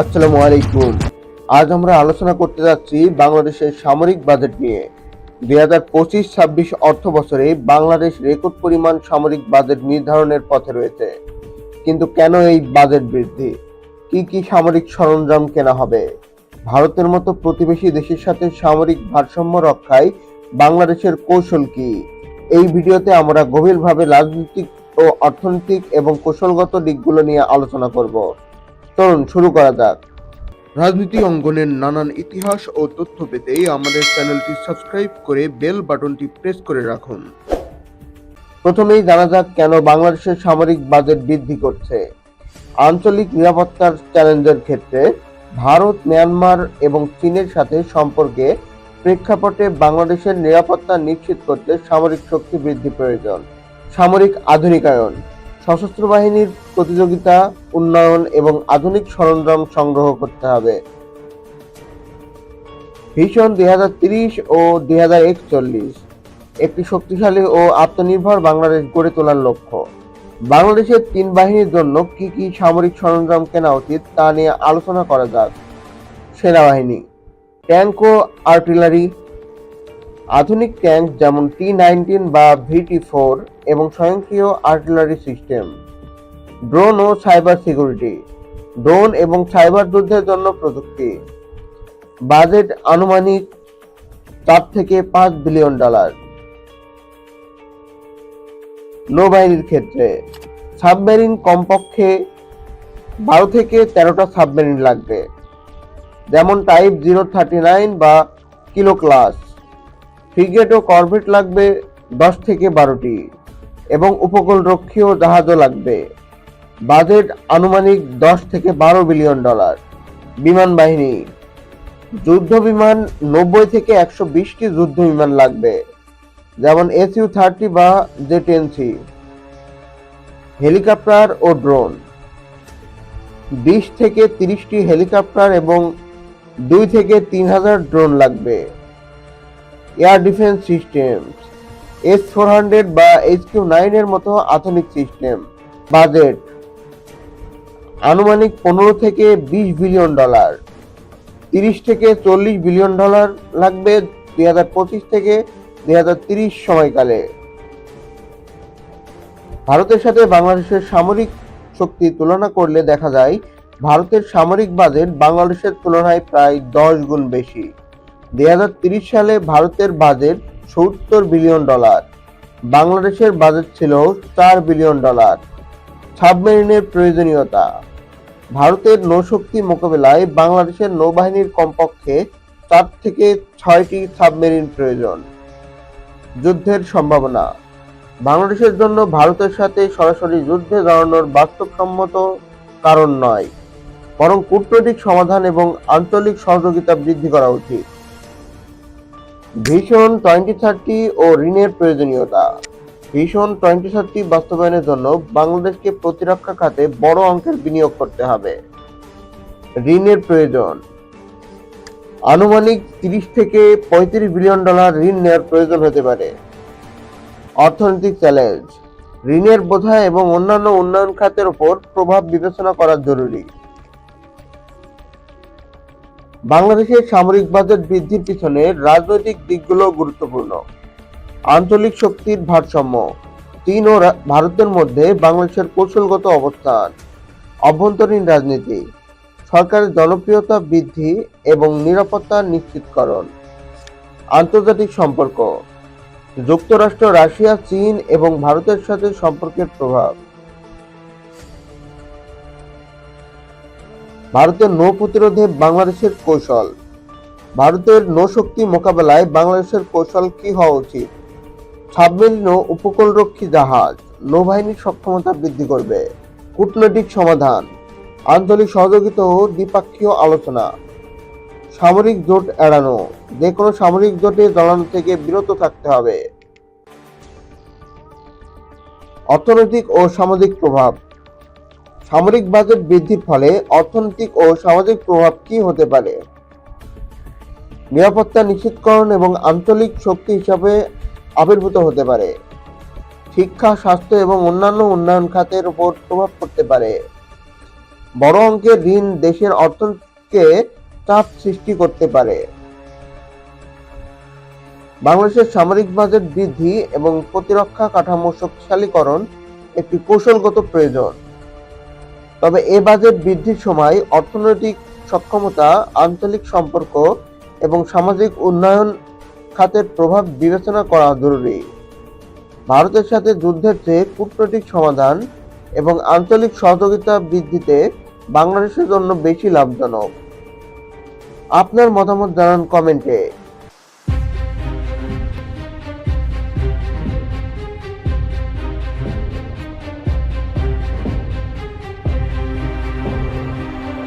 আসসালামু আলাইকুম। আজ আমরা আলোচনা করতে যাচ্ছি বাংলাদেশের সামরিক বাজেট নিয়ে। দুই হাজার পঁচিশ ছাব্বিশ অর্থ বছরে বাংলাদেশ রেকর্ড পরিমাণ সামরিক বাজেট নির্ধারণের পথে রয়েছে। কিন্তু কেন এই বাজেট বৃদ্ধি? কি কি সামরিক সরঞ্জাম কেনা হবে? ভারতের মতো প্রতিবেশী দেশের সাথে সামরিক ভারসাম্য রক্ষায় বাংলাদেশের কৌশল কি? এই ভিডিওতে আমরা গভীরভাবে রাজনৈতিক ও অর্থনৈতিক এবং কৌশলগত দিকগুলো নিয়ে আলোচনা করব। চলুন শুরু করা যাক। রাজনীতি অঙ্গনের নানান ইতিহাস ও তথ্য পেতে আমাদের চ্যানেলটি সাবস্ক্রাইব করে বেল বাটনটি প্রেস করে রাখুন। প্রথমেই জানা যাক কেন বাংলাদেশের সামরিক বাজেট বৃদ্ধি করছে। আঞ্চলিক নিরাপত্তার চ্যালেঞ্জের ক্ষেত্রে ভারত, মিয়ানমার এবং চীনের সাথে সম্পর্কে প্রেক্ষাপটে বাংলাদেশের নিরাপত্তা নিশ্চিত করতে সামরিক শক্তি বৃদ্ধি প্রয়োজন। সামরিক আধুনিকায়ন সশস্ত্র বাহিনীর প্রতিযোগিতা, উন্নয়ন এবং আধুনিক সরঞ্জাম সংগ্রহ করতে হবে। ভিশন দুই ও দু হাজার এক চল্লিশ একটি শক্তিশালী ও আত্মনির্ভর বাংলাদেশ গড়ে তোলার লক্ষ্য। বাংলাদেশের তিন বাহিনীর জন্য কি কি সামরিক সরঞ্জাম কেনা উচিত তা নিয়ে আলোচনা করা যাক। সেনাবাহিনী, ট্যাঙ্ক ও আর্টিলারি, আধুনিক ট্যাঙ্ক যেমন টি নাইনটিন বা ভিটি ফোর এবং স্বয়ংক্রিয় আর্টিলারি সিস্টেম ড্রোন ও সাইবার সিকিউরিটি ড্রোন এবং সাইবার যুদ্ধের জন্য প্রযুক্তি। বাজেট আনুমানিক চার থেকে পাঁচ বিলিয়ন ডলার নৌবাহিনীর ক্ষেত্রে সাবমেরিন কমপক্ষে বারো থেকে তেরোটা সাবমেরিন লাগবে, যেমন টাইপ জিরো থার্টি নাইন বা কিলো ক্লাস ফ্রিগেট ও করভেট লাগবে দশ থেকে বারোটি। এবং উপকূলরক্ষী ও জাহাজও লাগবে। বাজেট আনুমানিক দশ থেকে বারো বিলিয়ন ডলার। বিমান বাহিনী। যুদ্ধ বিমান নব্বই থেকে একশো বিশটি যুদ্ধ বিমান লাগবে, যেমন এস ইউ থার্টি বা জে টেন সি হেলিকপ্টার ও ড্রোন। বিশ থেকে তিরিশটি হেলিকপ্টার এবং দুই থেকে তিন হাজার ড্রোন লাগবে। Air defence system S four hundred বা এইচ কিউ নাইনের মতো আধুনিক সিস্টেম বাজেট আনুমানিক পনেরো থেকে বিশ বিলিয়ন ডলার তিরিশ থেকে চল্লিশ বিলিয়ন ডলার লাগবে দুই হাজার পঁচিশ থেকে দুই হাজার তিরিশ সময়কালে। ভারতের সাথে বাংলাদেশের সামরিক শক্তি তুলনা করলে দেখা যায়, ভারতের সামরিক বাজেট বাংলাদেশের তুলনায় প্রায় দশ গুণ বেশি। দুই সালে ভারতের বাজেট সত্তর বিলিয়ন ডলার। বাংলাদেশের বাজেট ছিল চার বিলিয়ন ডলার। সাবমেরিনের প্রয়োজনীয়তা। ভারতের নৌশক্তি মোকাবেলায় বাংলাদেশের নৌবাহিনীর কমপক্ষে চার থেকে ছয়টি সাবমেরিন প্রয়োজন। যুদ্ধের সম্ভাবনা। বাংলাদেশের জন্য ভারতের সাথে সরাসরি যুদ্ধে জড়ানোর বাস্তবসম্মত কারণ নয়, বরং কূটনৈতিক সমাধান এবং আঞ্চলিক সহযোগিতা বৃদ্ধি করা উচিত। ভিশন টোয়েন্টি থার্টি ও ঋণের প্রয়োজনীয়তা। ভিশন টোয়েন্টি থার্টি বাস্তবায়নের জন্য বাংলাদেশকে প্রতিরক্ষা খাতে বড় অঙ্কের বিনিয়োগ করতে হবে। ঋণের প্রয়োজন। আনুমানিক তিরিশ থেকে পঁয়ত্রিশ বিলিয়ন ডলার ঋণ নেওয়ার প্রয়োজন হতে পারে। অর্থনৈতিক চ্যালেঞ্জ। ঋণের বোঝা এবং অন্যান্য উন্নয়ন খাতের উপর প্রভাব বিবেচনা করা জরুরি। বাংলাদেশের সামরিক বাজেট বৃদ্ধির পিছনে রাজনৈতিক দিকগুলো গুরুত্বপূর্ণ। আঞ্চলিক শক্তির ভারসাম্য, চীন ও ভারতের মধ্যে বাংলাদেশের কৌশলগত অবস্থান, অভ্যন্তরীণ রাজনীতি, সরকারের জনপ্রিয়তা বৃদ্ধি এবং নিরাপত্তা নিশ্চিতকরণ, আন্তর্জাতিক সম্পর্ক, যুক্তরাষ্ট্র, রাশিয়া, চীন এবং ভারতের সাথে সম্পর্কের প্রভাব। ভারতের নৌ প্রতিরোধে বাংলাদেশের কৌশল। ভারতের নৌশক্তি মোকাবেলায় বাংলাদেশের কৌশল কি হওয়া উচিত? সাবমেরিন উপকূলরক্ষী জাহাজ, নৌবাহিনীর সক্ষমতা বৃদ্ধি করবে। কূটনৈতিক সমাধান, আঞ্চলিক সহযোগিতা ও দ্বিপাক্ষীয় আলোচনা। সামরিক জোট এড়ানো যে কোনো সামরিক জোটে জড়ানো থেকে বিরত থাকতে হবে। অর্থনৈতিক ও সামাজিক প্রভাব সামরিক বাজেট বৃদ্ধির ফলে অর্থনৈতিক ও সামাজিক প্রভাব কি হতে পারে? নিরাপত্তা নিশ্চিতকরণ এবং আঞ্চলিক শক্তি হিসাবে আবির্ভূত হতে পারে। শিক্ষা, স্বাস্থ্য এবং অন্যান্য উন্নয়ন খাতের উপর প্রভাব পড়তে পারে। বড় অঙ্কের ঋণ দেশের অর্থনীতিকে চাপ সৃষ্টি করতে পারে। বাংলাদেশের সামরিক বাজেট বৃদ্ধি এবং প্রতিরক্ষা কাঠামো শক্তিশালীকরণ একটি কৌশলগত প্রয়োজন। তবে এ বাজেট বৃদ্ধির সময় অর্থনৈতিক সক্ষমতা, আঞ্চলিক সম্পর্ক এবং সামাজিক উন্নয়ন খাতের প্রভাব বিবেচনা করা জরুরি। ভারতের সাথে যুদ্ধের চেয়ে কূটনৈতিক সমাধান এবং আঞ্চলিক সহযোগিতা বৃদ্ধিতে বাংলাদেশের জন্য বেশি লাভজনক। আপনার মতামত জানান কমেন্টে।